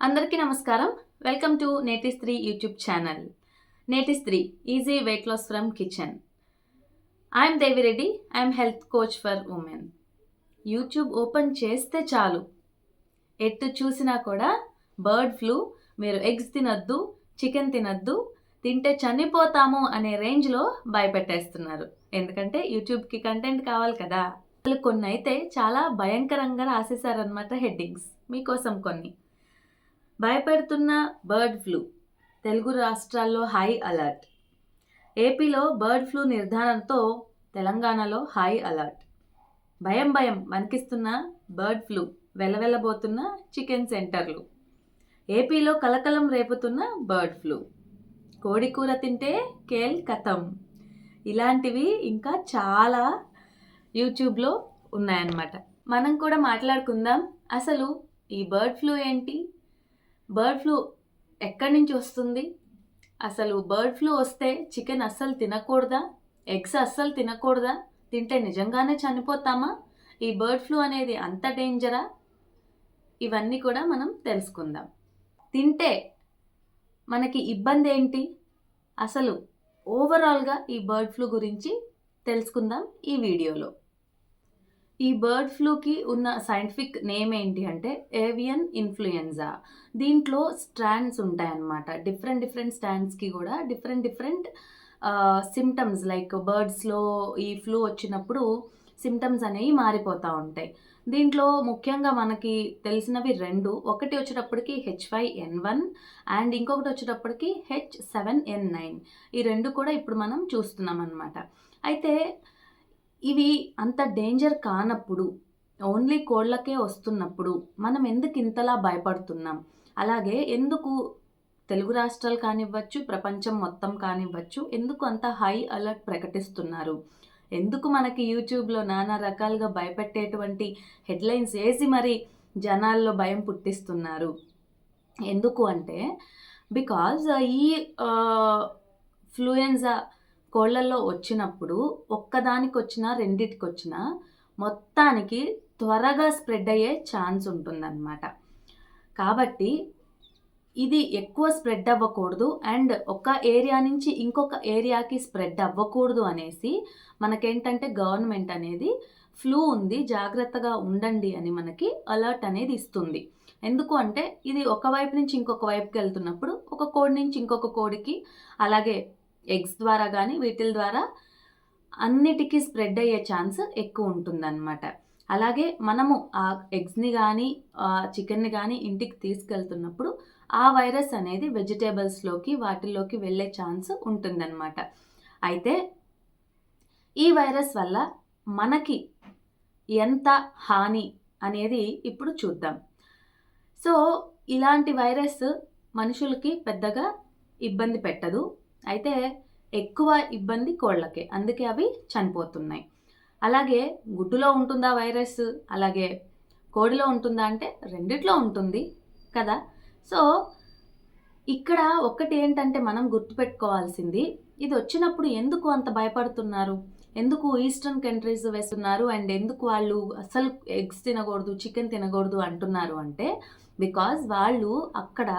అందరికీ నమస్కారం. Welcome to నేటి స్త్రీ యూట్యూబ్ ఛానల్ నేటి స్త్రీ easy weight loss from kitchen I'm Devireddy I'm health coach for women YouTube open చేస్తే చాలు. ఎటు చూసినా కూడా బర్డ్ ఫ్లూ మీరు ఎగ్స్ తినొద్దు చికెన్ తినొద్దు తింటే చనిపోతాము అనే రేంజ్లో భయపెట్టేస్తున్నారు. ఎందుకంటే యూట్యూబ్కి కంటెంట్ కావాలి కదా. అసలు కొన్ని అయితే చాలా భయంకరంగా రాసేసారనమాట హెడ్డింగ్స్ మీకోసం కొన్ని. భయపెడుతున్న బర్డ్ ఫ్లూ. తెలుగు రాష్ట్రాల్లో హై అలర్ట్. ఏపీలో బర్డ్ ఫ్లూ నిర్ధారణతో తెలంగాణలో హై అలర్ట్. భయం భయం వణికిస్తున్న బర్డ్ ఫ్లూ వెలవెలబోతున్న చికెన్ సెంటర్లు. ఏపీలో కలకలం రేపుతున్న బర్డ్ ఫ్లూ. కోడి కూర తింటే కేల్ కథం ఇలాంటివి ఇంకా చాలా యూట్యూబ్లో ఉన్నాయన్నమాట. మనం కూడా మాట్లాడుకుందాం. అసలు ఈ బర్డ్ ఫ్లూ ఏంటి? బర్డ్ ఫ్లూ ఎక్కడి నుంచి వస్తుంది? అసలు బర్డ్ ఫ్లూ వస్తే చికెన్ అస్సలు తినకూడదా? ఎగ్స్ అస్సలు తినకూడదా? తింటే నిజంగానే చనిపోతామా? ఈ బర్డ్ ఫ్లూ అనేది అంత డేంజరా? ఇవన్నీ కూడా మనం తెలుసుకుందాం. తింటే మనకి ఇబ్బంది ఏంటి? అసలు ఓవరాల్గా ఈ బర్డ్ ఫ్లూ గురించి తెలుసుకుందాం ఈ వీడియోలో. ఈ బర్డ్ ఫ్లూకి ఉన్న సైంటిఫిక్ నేమ్ ఏంటి అంటే ఏవియన్ ఇన్ఫ్లుయెన్జా దీంట్లో స్ట్రాండ్స్ ఉంటాయన్నమాట. డిఫరెంట్ డిఫరెంట్ స్టాండ్స్కి కూడా డిఫరెంట్ డిఫరెంట్ సిమ్టమ్స్ లైక్ బర్డ్స్లో ఈ ఫ్లూ వచ్చినప్పుడు సిమ్టమ్స్ అనేవి మారిపోతూ ఉంటాయి. దీంట్లో ముఖ్యంగా మనకి తెలిసినవి రెండు. ఒకటి వచ్చేటప్పటికి H five N one and ఇంకొకటి వచ్చేటప్పటికి హెచ్ సెవెన్ ఎన్ నైన్ ఈ రెండు కూడా ఇప్పుడు మనం చూస్తున్నాం అనమాట అయితే ఇవి అంత డేంజర్ కానప్పుడు ఓన్లీ కోళ్ళకే వస్తున్నప్పుడు మనం ఎందుకు ఇంతలా భయపడుతున్నాం? అలాగే ఎందుకు తెలుగు రాష్ట్రాలు కానివ్వచ్చు ప్రపంచం మొత్తం కానివ్వచ్చు ఎందుకు అంత హై అలర్ట్ ప్రకటిస్తున్నారు? ఎందుకు మనకి యూట్యూబ్లో నానా రకాలుగా భయపెట్టేటువంటి హెడ్లైన్స్ వేసి మరి జనాల్లో భయం పుట్టిస్తున్నారు? ఎందుకు అంటే బికాజ్ ఈ ఫ్లూయెన్జా కోళ్ళలో వచ్చినప్పుడు ఒక్కదానికి వచ్చినా రెండిటికి వచ్చినా మొత్తానికి త్వరగా స్ప్రెడ్ అయ్యే ఛాన్స్ ఉంటుందన్నమాట. కాబట్టి ఇది ఎక్కువ స్ప్రెడ్ అవ్వకూడదు అండ్ ఒక ఏరియా నుంచి ఇంకొక ఏరియాకి స్ప్రెడ్ అవ్వకూడదు అనేసి మనకేంటంటే గవర్నమెంట్ అనేది ఫ్లూ ఉంది జాగ్రత్తగా ఉండండి అని మనకి అలర్ట్ అనేది ఇస్తుంది. ఎందుకు అంటే ఇది ఒక వైపు నుంచి ఇంకొక వైపుకి వెళ్తున్నప్పుడు ఒక కోడి నుంచి ఇంకొక కోడికి అలాగే ఎగ్స్ ద్వారా కానీ వీటిల ద్వారా అన్నిటికీ స్ప్రెడ్ అయ్యే ఛాన్స్ ఎక్కువ ఉంటుందన్నమాట. అలాగే మనము ఆ ఎగ్స్ని కానీ చికెన్ని కానీ ఇంటికి తీసుకెళ్తున్నప్పుడు ఆ వైరస్ అనేది వెజిటేబుల్స్లోకి వాటిల్లోకి వెళ్ళే ఛాన్స్ ఉంటుందన్నమాట. అయితే ఈ వైరస్ వల్ల మనకి ఎంత హాని అనేది ఇప్పుడు చూద్దాం. సో ఇలాంటి వైరస్ మనుషులకి పెద్దగా ఇబ్బంది పెట్టదు. అయితే ఎక్కువ ఇబ్బంది కోళ్ళకే అందుకే అవి చనిపోతున్నాయి. అలాగే గుడ్డులో ఉంటుందా వైరస్? అలాగే కోడిలో ఉంటుందా అంటే రెండిట్లో ఉంటుంది కదా. సో ఇక్కడ ఒక్కటి ఏంటంటే మనం గుర్తుపెట్టుకోవాల్సింది ఇది వచ్చినప్పుడు ఎందుకు అంత భయపడుతున్నారు? ఎందుకు ఈస్టర్న్ కంట్రీస్ వేస్తున్నారు? అండ్ ఎందుకు వాళ్ళు అసలు ఎగ్స్ తినకూడదు చికెన్ తినకూడదు అంటున్నారు అంటే బికాజ్ వాళ్ళు అక్కడ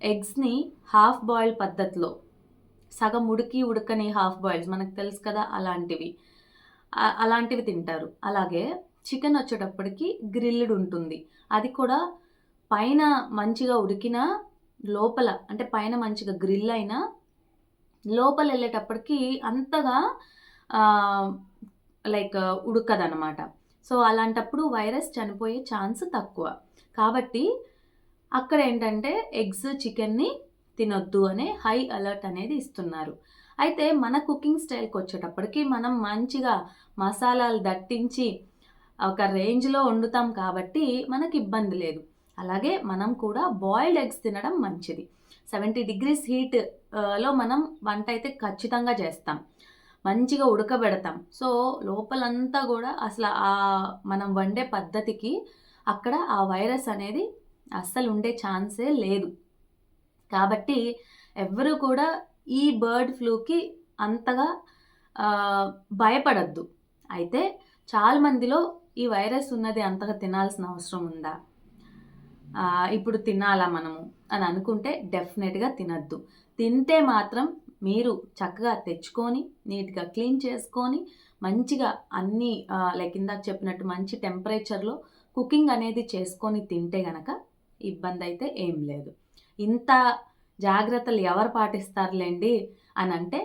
ఎగ్స్ని హాఫ్ బాయిల్ పద్ధతిలో సగం ఉడికి ఉడకని హాఫ్ బాయిల్స్ మనకు తెలుసు కదా అలాంటివి. అలాంటివి తింటారు. అలాగే చికెన్ వచ్చేటప్పటికి గ్రిల్డ్ ఉంటుంది. అది కూడా పైన మంచిగా ఉడికిన లోపల అంటే పైన మంచిగా గ్రిల్ అయినా లోపల వెళ్ళేటప్పటికి అంతగా లైక్ ఉడకదనమాట సో అలాంటప్పుడు వైరస్ చనిపోయే ఛాన్స్ తక్కువ. కాబట్టి అక్కడ ఏంటంటే ఎగ్స్ చికెన్ని తినొద్దు అనే హై అలర్ట్ అనేది ఇస్తున్నారు. అయితే మన కుకింగ్ స్టైల్కి వచ్చేటప్పటికి మనం మంచిగా మసాలాలు దట్టించి ఒక రేంజ్లో వండుతాం కాబట్టి మనకి ఇబ్బంది లేదు. అలాగే మనం కూడా బాయిల్డ్ ఎగ్స్ తినడం మంచిది. సెవెంటీ డిగ్రీస్ హీట్లో మనం వంట అయితే ఖచ్చితంగా చేస్తాం. మంచిగా ఉడకబెడతాం. సో లోపలంతా కూడా అసలు ఆ మనం వండే పద్ధతికి అక్కడ ఆ వైరస్ అనేది అస్సలు ఉండే ఛాన్సే లేదు. కాబట్టి ఎవ్వరూ కూడా ఈ బర్డ్ ఫ్లూకి అంతగా భయపడద్దు. అయితే చాలా మందిలో ఈ వైరస్ ఉన్నది అంతగా తినాల్సిన అవసరం ఉందా? ఇప్పుడు తినాలా మనము అని అనుకుంటే డెఫినెట్గా తినద్దు. తింటే మాత్రం మీరు చక్కగా తెచ్చుకొని నీట్గా క్లీన్ చేసుకొని మంచిగా అన్నీ లైక్ ఇందాక చెప్పినట్టు మంచి టెంపరేచర్లో కుకింగ్ అనేది చేసుకొని తింటే గనక ఇబ్బంది అయితే ఏం లేదు. ఇంత జాగ్రత్తలు ఎవరు పాటిస్తారులేండి అని అంటే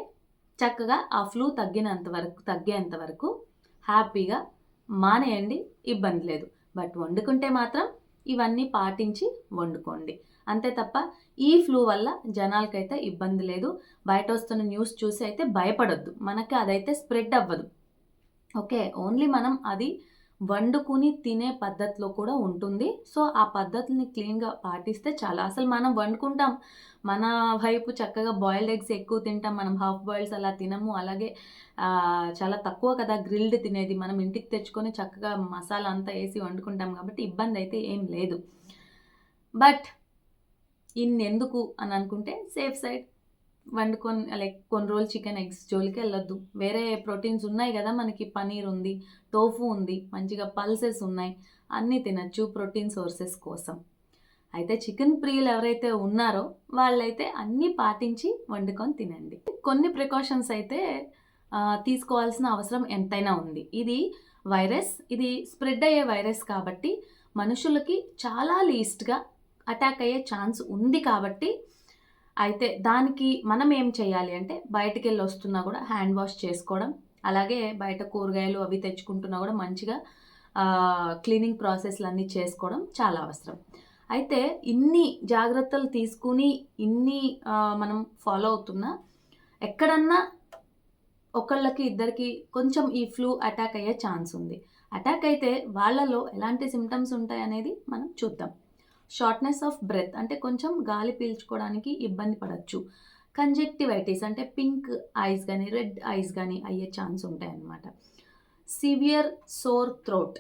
చక్కగా ఆ ఫ్లూ తగ్గినంత వరకు తగ్గేంత వరకు హ్యాపీగా మానేయండి ఇబ్బంది లేదు. బట్ వండుకుంటే మాత్రం ఇవన్నీ పాటించి వండుకోండి. అంతే తప్ప ఈ ఫ్లూ వల్ల జనాలకైతే ఇబ్బంది లేదు. బయట వస్తున్న న్యూస్ చూసి అయితే భయపడొద్దు. మనకి అదైతే స్ప్రెడ్ అవ్వదు. ఓకే ఓన్లీ మనం అది వండుకుని తినే పద్ధతిలో కూడా ఉంటుంది. సో ఆ పద్ధతిని క్లీన్గా పాటిస్తే చాలా. అసలు మనం వండుకుంటాం. మన వైపు చక్కగా బాయిల్డ్ ఎగ్స్ ఎక్కువ తింటాం. మనం హాఫ్ బాయిల్స్ అలా తినము. అలాగే చాలా తక్కువ కదా గ్రిల్డ్ తినేది. మనం ఇంటికి తెచ్చుకొని చక్కగా మసాలా అంతా వేసి వండుకుంటాం కాబట్టి ఇబ్బంది అయితే ఏం లేదు. బట్ ఇన్నెందుకు అని అనుకుంటే సేఫ్ సైడ్ వండుకొని లైక్ కొన్ని రోజులు చికెన్ ఎగ్స్ జోలికి వెళ్ళొద్దు. వేరే ప్రోటీన్స్ ఉన్నాయి కదా మనకి పనీర్ ఉంది టోఫు ఉంది మంచిగా పల్సెస్ ఉన్నాయి. అన్నీ తినచ్చు ప్రోటీన్ సోర్సెస్ కోసం. అయితే చికెన్ ప్రియులు ఎవరైతే ఉన్నారో వాళ్ళైతే అన్నీ పాటించి వండుకొని తినండి. కొన్ని ప్రికాషన్స్ అయితే తీసుకోవాల్సిన అవసరం ఎంతైనా ఉంది. ఇది వైరస్ ఇది స్ప్రెడ్ అయ్యే వైరస్ కాబట్టి మనుషులకి చాలా లీస్ట్గా అటాక్ అయ్యే ఛాన్స్ ఉంది కాబట్టి అయితే దానికి మనం ఏం చేయాలి అంటే బయటకు వెళ్ళి వస్తున్నా కూడా హ్యాండ్ వాష్ చేసుకోవడం అలాగే బయట కూరగాయలు అవి తెచ్చుకుంటున్నా కూడా మంచిగా క్లీనింగ్ ప్రాసెస్లు అన్నీ చేసుకోవడం చాలా అవసరం. అయితే ఇన్ని జాగ్రత్తలు తీసుకుని ఇన్ని మనం ఫాలో అవుతున్నా ఎక్కడన్నా ఒకళ్ళకి ఇద్దరికి కొంచెం ఈ ఫ్లూ అటాక్ అయ్యే ఛాన్స్ ఉంది. అటాక్ అయితే వాళ్ళలో ఎలాంటి సిమ్టమ్స్ ఉంటాయి అనేది మనం చూద్దాం. షార్ట్నెస్ ఆఫ్ బ్రెత్ అంటే కొంచెం గాలి పీల్చుకోవడానికి ఇబ్బంది పడవచ్చు కంజెక్టివైటిస్ అంటే పింక్ ఐస్ కానీ రెడ్ ఐస్ కానీ అయ్యే ఛాన్స్ ఉంటాయన్నమాట. సివియర్ సోర్ థ్రోట్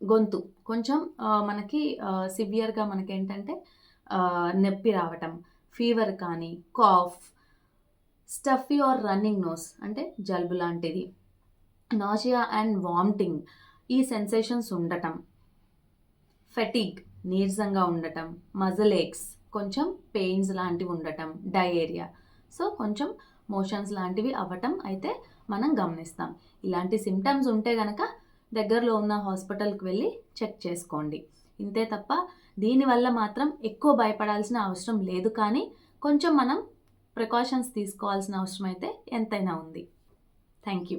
గొంతు. కొంచెం మనకి సివియర్గా మనకి ఏంటంటే నొప్పి రావటం ఫీవర్ కానీ cough stuffy or running nose అంటే జలుబు లాంటిది. నాజియా అండ్ వామిటింగ్ ఈ సెన్సేషన్స్ ఉండటం. ఫెటిగ్ నీరసంగా ఉండటం మజల్ ఏక్స్ కొంచెం పెయిన్స్ లాంటివి ఉండటం డయేరియా సో కొంచెం మోషన్స్ లాంటివి అవ్వటం అయితే మనం గమనిస్తాం. ఇలాంటి సిమ్టమ్స్ ఉంటే కనుక దగ్గరలో ఉన్న హాస్పిటల్కి వెళ్ళి చెక్ చేసుకోండి. ఇంతే తప్ప దీనివల్ల మాత్రం ఎక్కువ భయపడాల్సిన అవసరం లేదు కానీ కొంచెం మనం ప్రికాషన్స్ తీసుకోవాల్సిన అవసరం అయితే ఎంతైనా ఉంది. Thank you